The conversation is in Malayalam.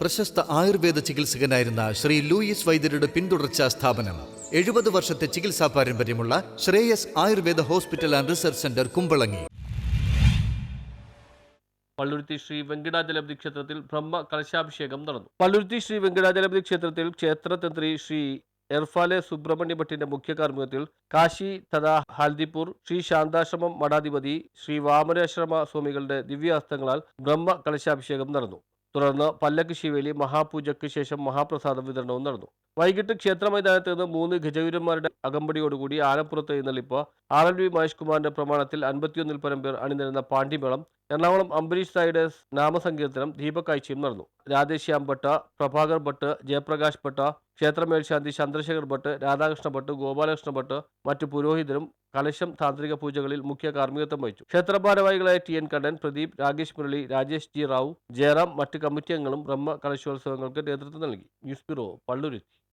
പ്രശസ്ത ആയുർവേദ ചികിത്സകനായിരുന്ന ശ്രീ ലൂയിസ് വൈദ്യരുടെ പിന്തുടർച്ചാ സ്ഥാപനം. എഴുപത് വർഷത്തെ ചികിത്സാ പാരമ്പര്യമുള്ള Shreyas Ayurveda hospital and research centre Kumbalangi. Palluruthy Sri Venkatachalapathy ക്ഷേത്രത്തിൽ ബ്രഹ്മ കലശാഭിഷേകം നടന്നു. പള്ളുരുത്തി ശ്രീ വെങ്കടാചലപതി ക്ഷേത്രത്തിൽ ക്ഷേത്രതന്ത്രി ശ്രീ എർഫാലെ സുബ്രഹ്മണ്യ ഭട്ടിന്റെ മുഖ്യ കാർമ്മികത്തിൽ കാശി തഥാ ഹാൽദിപൂർ ശ്രീ ശാന്താശ്രമം മഠാധിപതി ശ്രീ വാമനാശ്രമ സ്വാമികളുടെ ദിവ്യാസ്തങ്ങളാൽ ബ്രഹ്മ കലശാഭിഷേകം നടന്നു. തുടർന്ന് പല്ലക്ക് ശിവേലി മഹാപൂജയ്ക്ക് ശേഷം മഹാപ്രസാദ വിതരണവും നടന്നു. വൈകിട്ട് ക്ഷേത്ര മൈതാനത്ത് നിന്ന് മൂന്ന് ഗജവീരന്മാരുടെ അകമ്പടിയോടുകൂടി ആലപ്പുറത്ത് എഴുന്നള്ളിപ്പ് ആർ എൽ വി മഹേഷ് കുമാറിന്റെ പ്രമാണത്തിൽ അൻപത്തിയൊന്നിൽ പരം പേർ അണിനിരുന്ന പാണ്ഡിമേളം എറണാകുളം അംബരീഷ് നായുടെ നാമസങ്കീർത്തനം ദീപകാഴ്ചയും നടന്നു. രാധേശ്യാം ഭട്ട് പ്രഭാകർ ഭട്ട് ജയപ്രകാശ് ഭട്ട് ക്ഷേത്രമേൽശാന്തി ചന്ദ്രശേഖർ ഭട്ട് രാധാകൃഷ്ണ ഭട്ട് ഗോപാലകൃഷ്ണ ഭട്ട് മറ്റു പുരോഹിതരും കലശം താന്ത്രിക പൂജകളിൽ മുഖ്യ കാർമ്മികത്വം വഹിച്ചു. ക്ഷേത്ര ഭാരവാഹികളായ T N Kannan Pradeep Rakesh Murali Rajesh G Rao Jayaram മറ്റ് കമ്മിറ്റി അംഗങ്ങളും ബ്രഹ്മ കലശോത്സവങ്ങൾക്ക് നേതൃത്വം നൽകി. News bureau Palluruthy.